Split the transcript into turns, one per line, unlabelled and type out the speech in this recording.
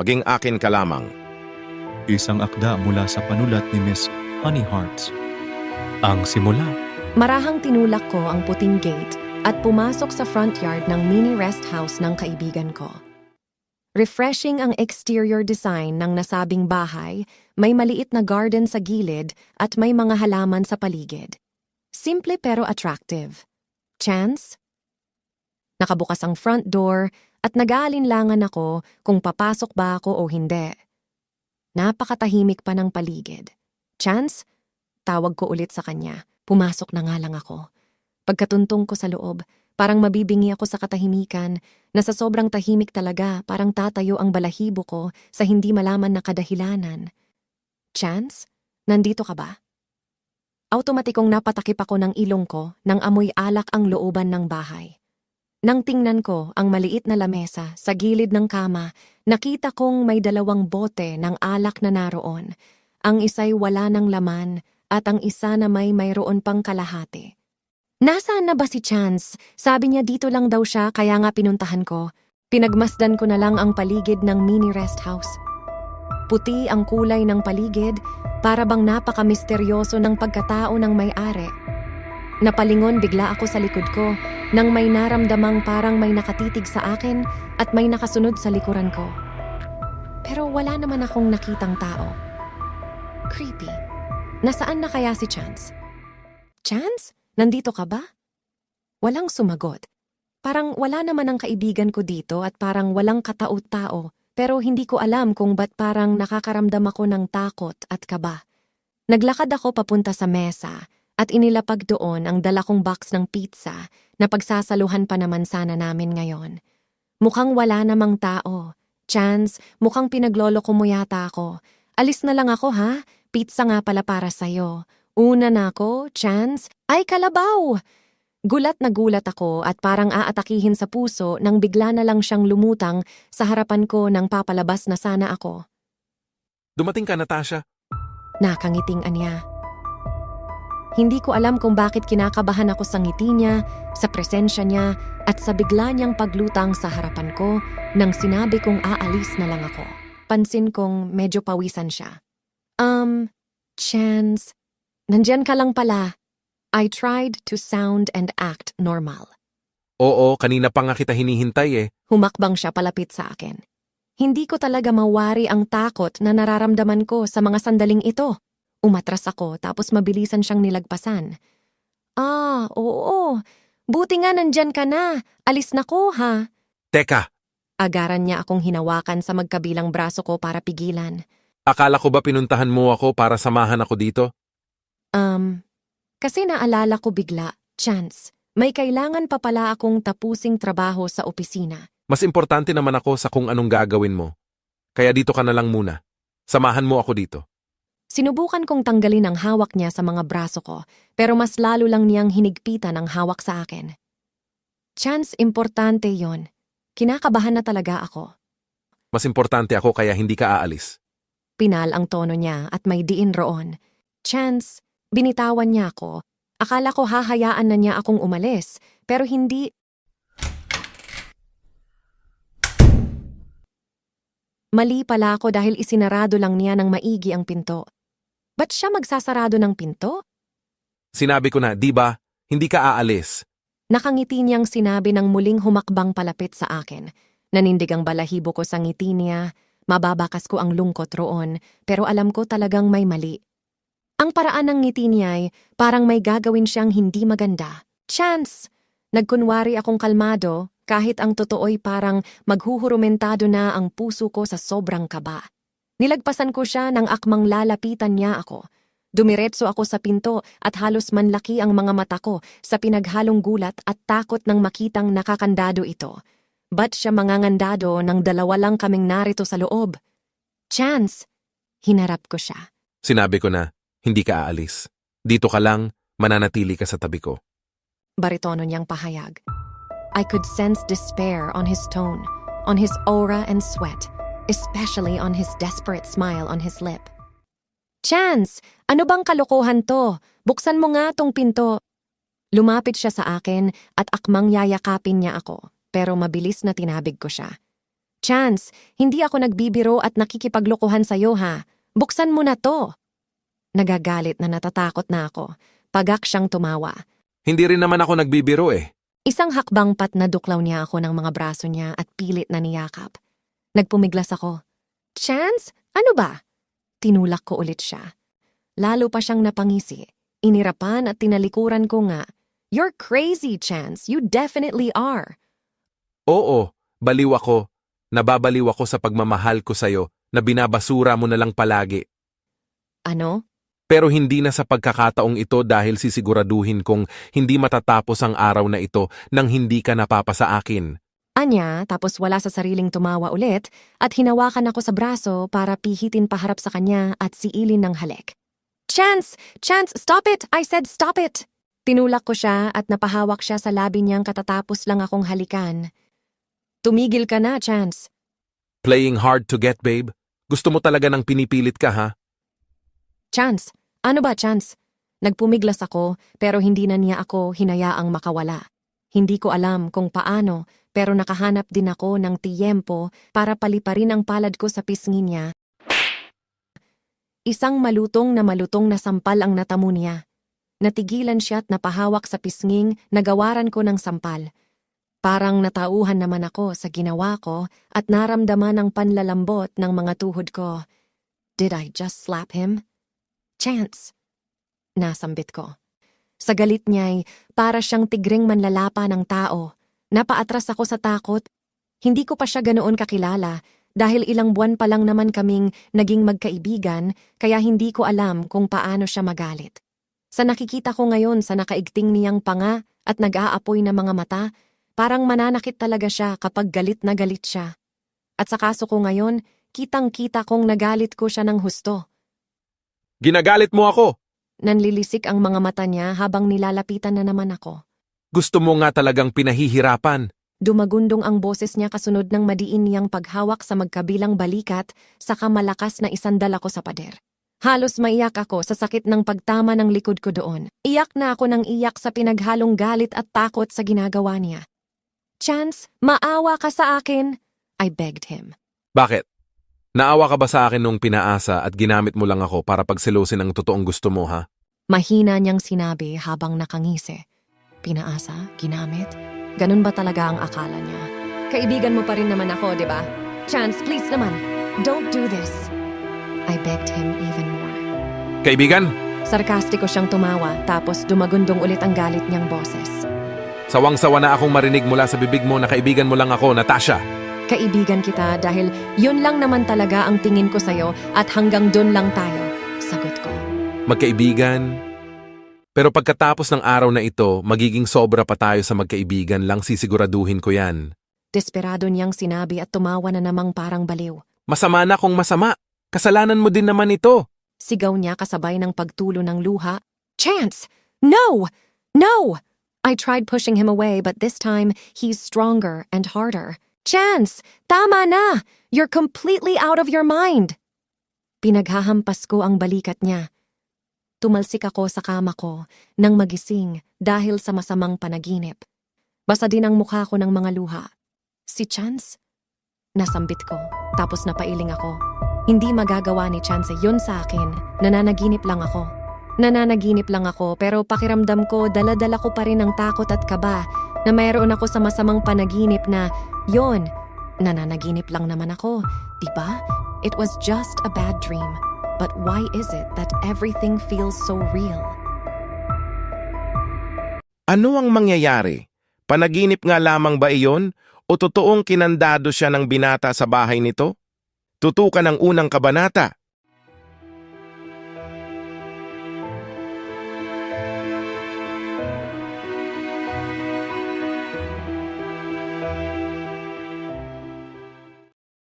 Maging akin ka lamang.
Isang akda mula sa panulat ni Miss Honey Hearts. Ang simula.
Marahang tinulak ko ang puting gate at pumasok sa front yard ng mini rest house ng kaibigan ko. Refreshing ang exterior design ng nasabing bahay, may maliit na garden sa gilid at may mga halaman sa paligid. Simple pero attractive. Chance? Nakabukas ang front door at nag-aalinlangan ako kung papasok ba ako o hindi. Napakatahimik pa ng paligid. Chance? Tawag ko ulit sa kanya. Pumasok na nga lang ako. Pagkatuntong ko sa loob, parang mabibingi ako sa katahimikan na sa sobrang tahimik talaga parang tatayo ang balahibo ko sa hindi malaman na kadahilanan. Chance? Nandito ka ba? Automatikong napatakip ako ng ilong ko nang amoy alak ang looban ng bahay. Nang tingnan ko ang maliit na lamesa sa gilid ng kama, nakita kong may dalawang bote ng alak na naroon. Ang isa'y wala ng laman at ang isa na may mayroon pang kalahati. Nasaan na ba si Chance? Sabi niya dito lang daw siya kaya nga pinuntahan ko. Pinagmasdan ko na lang ang paligid ng mini rest house. Puti ang kulay ng paligid, para bang napaka-misteryoso ng pagkatao ng may-ari. Napalingon bigla ako sa likod ko nang may naramdamang parang may nakatitig sa akin at may nakasunod sa likuran ko. Pero wala naman akong nakitang tao. Creepy. Nasaan na kaya si Chance? Chance? Nandito ka ba? Walang sumagot. Parang wala naman ang kaibigan ko dito at parang walang katao-tao pero hindi ko alam kung ba't parang nakakaramdam ako ng takot at kaba. Naglakad ako papunta sa mesa at inilapag doon ang dala kong box ng pizza na pagsasaluhan pa naman sana namin ngayon. Mukhang wala namang tao. Chance, mukhang pinagloloko mo yata ako. Alis na lang ako ha? Pizza nga pala para sa'yo. Una na ako, Chance. Ay, kalabaw! Gulat na gulat ako at parang aatakihin sa puso nang bigla na lang siyang lumutang sa harapan ko nang papalabas na sana ako.
Dumating ka, Natasha.
Nakangiting anya. Hindi ko alam kung bakit kinakabahan ako sa ngiti niya, sa presensya niya, at sa bigla niyang paglutang sa harapan ko nang sinabi kong aalis na lang ako. Pansin kong medyo pawisan siya. Um, Chance, nandyan ka lang pala. I tried to sound and act normal.
Oo, kanina pa nga kita hinihintay eh.
Humakbang siya palapit sa akin. Hindi ko talaga mawari ang takot na nararamdaman ko sa mga sandaling ito. Umatras ako tapos mabilisan siyang nilagpasan. Ah, oo. Buti nga nandyan ka na. Alis na ko, ha?
Teka,
Agaran niya akong hinawakan sa magkabilang braso ko para pigilan.
akala ko ba pinuntahan mo ako para samahan ako dito?
Um, kasi naalala ko bigla, Chance, may kailangan pa pala akong tapusing trabaho sa opisina.
Mas importante naman ako sa kung anong gagawin mo. Kaya dito ka na lang muna. Samahan mo ako dito.
Sinubukan kong tanggalin ang hawak niya sa mga braso ko, pero mas lalo lang niyang hinigpitan ang hawak sa akin. Chance, importante yon. Kinakabahan na talaga ako.
Mas importante ako kaya hindi ka aalis.
Pinal ang tono niya at may diin roon. Chance, binitawan niya ako. Akala ko hahayaan na niya akong umalis, pero hindi... Mali pala ako dahil isinarado lang niya ng maigi ang pinto. Ba't siya magsasarado ng pinto?
Sinabi ko na, di ba, hindi ka aalis.
Nakangiti niyang sinabi ng muling humakbang palapit sa akin. Nanindig ang balahibo ko sa ngiti niya, mababakas ko ang lungkot roon, pero alam ko talagang may mali. Ang paraan ng ngiti niya ay parang may gagawin siyang hindi maganda. Chance! Nagkunwari akong kalmado, kahit ang totoo'y parang maghuhurumentado na ang puso ko sa sobrang kaba. Nilagpasan ko siya ng akmang lalapitan niya ako. Dumiretso ako sa pinto at halos manlaki ang mga mata ko sa pinaghalong gulat at takot ng makitang nakakandado ito. Ba't siya mangangandado nang dalawa lang kaming narito sa loob? Chance! Hinarap ko siya.
Sinabi ko na, hindi ka aalis. Dito ka lang, mananatili ka sa tabi ko.
Baritono niyang pahayag. I could sense despair on his tone, on his aura and sweat, especially on his desperate smile on his lip. Chance! Ano bang kalokohan to? Buksan mo nga tong pinto. Lumapit siya sa akin at akmang yayakapin niya ako, pero mabilis na tinabig ko siya. Chance, hindi ako nagbibiro at nakikipaglokohan sa'yo ha. Buksan mo na to. Nagagalit na natatakot na ako. Pagak siyang tumawa.
Hindi rin naman ako nagbibiro eh.
Isang hakbang pat na duklaw niya ako ng mga braso niya at pilit na niyakap. Nagpumiglas ako. Chance? Ano ba? Tinulak ko ulit siya. Lalo pa siyang napangisi. Inirapan at tinalikuran ko nga. You're crazy, Chance. You definitely are.
Oo, baliw ako. Nababaliw ako sa pagmamahal ko sa'yo na binabasura mo na lang palagi.
Ano?
Pero hindi na sa pagkakataong ito dahil sisiguraduhin kong hindi matatapos ang araw na ito nang hindi ka napapa sa akin.
Anya, tapos wala sa sariling tumawa ulit at hinawakan ako sa braso para pihitin paharap sa kanya at siilin ng halik. Chance! Chance! Stop it! I said stop it! Tinulak ko siya at napahawak siya sa labi niyang katatapos lang akong halikan. Tumigil ka na, Chance.
Playing hard to get, babe? Gusto mo talaga ng pinipilit ka, ha?
Chance! Ano ba, Chance? Nagpumiglas ako pero hindi na niya ako hinayaang makawala. Hindi ko alam kung paano pero nakahanap din ako ng tiyempo para paliparin ang palad ko sa pisngi niya. Isang malutong na malutong na sampal ang natamo niya. Natigilan siya at napahawak sa pisnging nagawaran ko ng sampal. Parang natauhan naman ako sa ginawa ko at naramdaman ang panlalambot ng mga tuhod ko. Did I just slap him? Chance. Nasambit ko. Sa galit niya'y para siyang tigring manlalapa ng tao. Napaatras ako sa takot. Hindi ko pa siya ganoon kakilala dahil ilang buwan pa lang naman kaming naging magkaibigan kaya hindi ko alam kung paano siya magalit. Sa nakikita ko ngayon sa nakaigting niyang panga at nag-aapoy na mga mata, parang mananakit talaga siya kapag galit na galit siya. At sa kaso ko ngayon, kitang-kita kong nagalit ko siya ng husto.
Ginagalit mo ako!
Nanlilisik ang mga mata niya habang nilalapitan na naman ako.
Gusto mo nga talagang pinahihirapan.
Dumagundong ang boses niya kasunod ng madiin niyang paghawak sa magkabilang balikat saka malakas na isandal ako sa pader. Halos maiyak ako sa sakit ng pagtama ng likod ko doon. Iyak na ako ng iyak sa pinaghalong galit at takot sa ginagawa niya. Chance, maawa ka sa akin, I begged him.
Bakit? Naawa ka ba sa akin nung pinaasa at ginamit mo lang ako para pagselusin ang totoong gusto mo, ha?
Mahina niyang sinabi habang nakangisi. Pinaasa? Ginamit? Ganun ba talaga ang akala niya? Kaibigan mo pa rin naman ako, di ba? Chance, please naman, don't do this. I begged him even more.
Kaibigan,
Sarkastiko siyang tumawa tapos dumagundong ulit ang galit niyang boses.
sawang-sawa na akong marinig mula sa bibig mo na kaibigan mo lang ako, Natasha.
Kaibigan kita dahil yun lang naman talaga ang tingin ko sa'yo at hanggang dun lang tayo. Sagot ko.
Magkaibigan. Pero pagkatapos ng araw na ito, magiging sobra pa tayo sa magkaibigan lang sisiguraduhin ko yan.
Desperado niyang sinabi at tumawa na namang parang baliw.
Masama na kung masama. Kasalanan mo din naman ito.
Sigaw niya kasabay ng pagtulo ng luha. Chance! No! No! I tried pushing him away but this time he's stronger and harder. Chance! Tama na! You're completely out of your mind! Pinaghahampas ko ang balikat niya. Tumalsik ako sa kama ko nang magising dahil sa masamang panaginip. Basa din ang mukha ko ng mga luha. Si Chance? Nasambit ko, tapos napailing ako. Hindi magagawa ni Chance yun sa akin. Nananaginip lang ako. Nananaginip lang ako pero pakiramdam ko daladala ko pa rin ang takot at kaba na mayroon ako sa masamang panaginip na, yon, nananaginip lang naman ako, di ba? It was just a bad dream. But why is it that everything feels so real?
Ano ang mangyayari? Panaginip nga lamang ba iyon o totoong kinandado siya ng binata sa bahay nito? Tutukan ang unang kabanata.